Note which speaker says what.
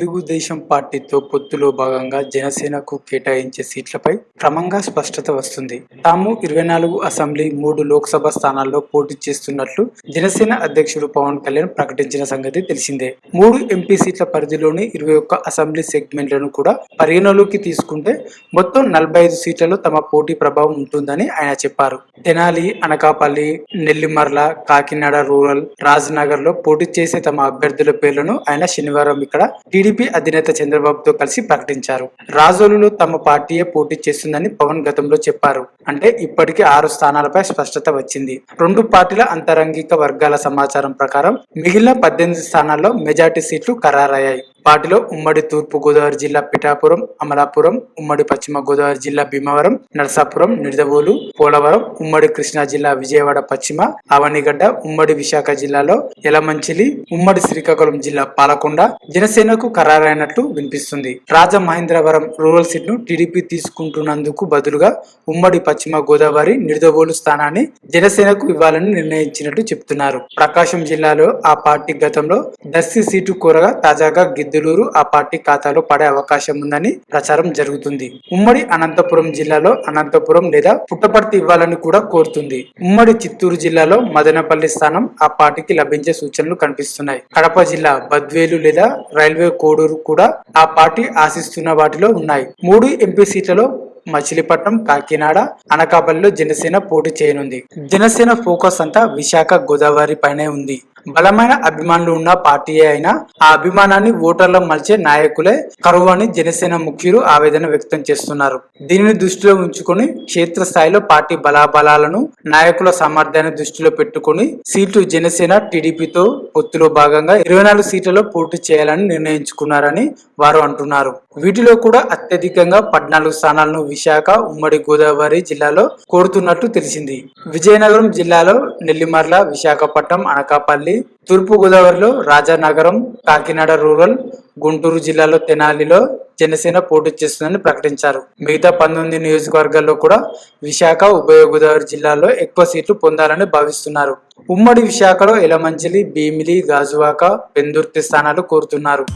Speaker 1: తెలుగుదేశం పార్టీతో పొత్తులో భాగంగా జనసేనకు కేటాయించే సీట్లపై క్రమంగా స్పష్టత వస్తుంది. తాము ఇరవై నాలుగు అసెంబ్లీ మూడు లోక్సభ స్థానాల్లో పోటీ చేస్తున్నట్లు జనసేన అధ్యక్షుడు పవన్ కళ్యాణ్ ప్రకటించిన సంగతి తెలిసిందే. మూడు ఎంపీ సీట్ల పరిధిలోని ఇరవై ఒక్క అసెంబ్లీ సెగ్మెంట్లను కూడా పరిగణలోకి తీసుకుంటే మొత్తం నలభై ఐదు సీట్లలో తమ పోటీ ప్రభావం ఉంటుందని ఆయన చెప్పారు. తెనాలి అనకాపల్లి నెల్లిమర్ల కాకినాడ రూరల్ రాజ్నగర్లో పోటీ చేసే తమ అభ్యర్థుల పేర్లను ఆయన శనివారం ఇక్కడ టీడీపీ అధినేత చంద్రబాబుతో కలిసి ప్రకటించారు. రాజోలులో తమ పార్టీయే పోటీ చేస్తుందని పవన్ గతంలో చెప్పారు. అంటే ఇప్పటికే ఆరు స్థానాలపై స్పష్టత వచ్చింది. రెండు పార్టీల అంతరంగిక వర్గాల సమాచారం ప్రకారం మిగిలిన పద్దెనిమిది స్థానాల్లో మెజార్టీ సీట్లు ఖరారయ్యాయి. వాటిలో ఉమ్మడి తూర్పు గోదావరి జిల్లా పిఠాపురం అమలాపురం ఉమ్మడి పశ్చిమ గోదావరి జిల్లా భీమవరం నరసాపురం నిడదవోలు పోలవరం ఉమ్మడి కృష్ణా జిల్లా విజయవాడ పశ్చిమ అవనిగడ్డ ఉమ్మడి విశాఖ జిల్లాలో ఎలమంచిలి ఉమ్మడి శ్రీకాకుళం జిల్లా పాలకొండ జనసేనకు ఖరారైనట్లు వినిపిస్తుంది. రాజమహేంద్రవరం రూరల్ సీట్ను టీడీపీ తీసుకుంటున్నందుకు బదులుగా ఉమ్మడి పశ్చిమ గోదావరి నిడదవోలు స్థానాన్ని జనసేనకు ఇవ్వాలని నిర్ణయించినట్టు చెప్తున్నారు. ప్రకాశం జిల్లాలో ఆ పార్టీ గతంలో దర్శి సీటు కోరగా తాజాగా పెద్దలూరు ఆ పార్టీ ఖాతాలో పడే అవకాశం ఉందని ప్రచారం జరుగుతుంది. ఉమ్మడి అనంతపురం జిల్లాలో అనంతపురం లేదా పుట్టపర్తి ఇవ్వాలని కూడా కోరుతుంది. ఉమ్మడి చిత్తూరు జిల్లాలో మదనపల్లి స్థానం ఆ పార్టీకి లభించే సూచనలు కనిపిస్తున్నాయి. కడప జిల్లా బద్వేలు లేదా రైల్వే కోడూరు కూడా ఆ పార్టీ ఆశిస్తున్న వాటిలో ఉన్నాయి. మూడు ఎంపీ సీట్లలో మచిలీపట్నం కాకినాడ అనకాపల్లిలో జనసేన పోటీ చేయనుంది. జనసేన ఫోకస్ అంతా విశాఖ గోదావరి పైనే ఉంది. బలమైన అభిమానులు ఉన్న పార్టీయే అయినా ఆ అభిమానాన్ని ఓటర్ల మలిచే నాయకులే కరువు అని జనసేన ముఖ్యులు ఆవేదన వ్యక్తం చేస్తున్నారు. దీనిని దృష్టిలో ఉంచుకొని క్షేత్రస్థాయిలో పార్టీ బలాబలాలను నాయకుల సామర్థ్యాన్ని దృష్టిలో పెట్టుకొని సీట్లు జనసేన టీడీపీతో పొత్తులో భాగంగా ఇరవై నాలుగు సీట్లలో పోటీ చేయాలని నిర్ణయించుకున్నారని వారు అంటున్నారు. వీటిలో కూడా అత్యధికంగా పద్నాలుగు స్థానాలను విశాఖ ఉమ్మడి గోదావరి జిల్లాలో కోరుతున్నట్లు తెలిసింది. విజయనగరం జిల్లాలో నెల్లిమర్ల విశాఖపట్నం అనకాపల్లి తూర్పు గోదావరిలో రాజానగరం కాకినాడ రూరల్ గుంటూరు జిల్లాలో తెనాలిలో జనసేన పోటీ చేస్తుందని ప్రకటించారు. మిగతా పంతొమ్మిది నియోజకవర్గాల్లో కూడా విశాఖ ఉభయ గోదావరి జిల్లాలో ఎక్కువ సీట్లు పొందాలని భావిస్తున్నారు. ఉమ్మడి విశాఖలో ఎలమంచిలి భీమిలి గాజువాక పెందుర్తి స్థానాలు కోరుతున్నారు.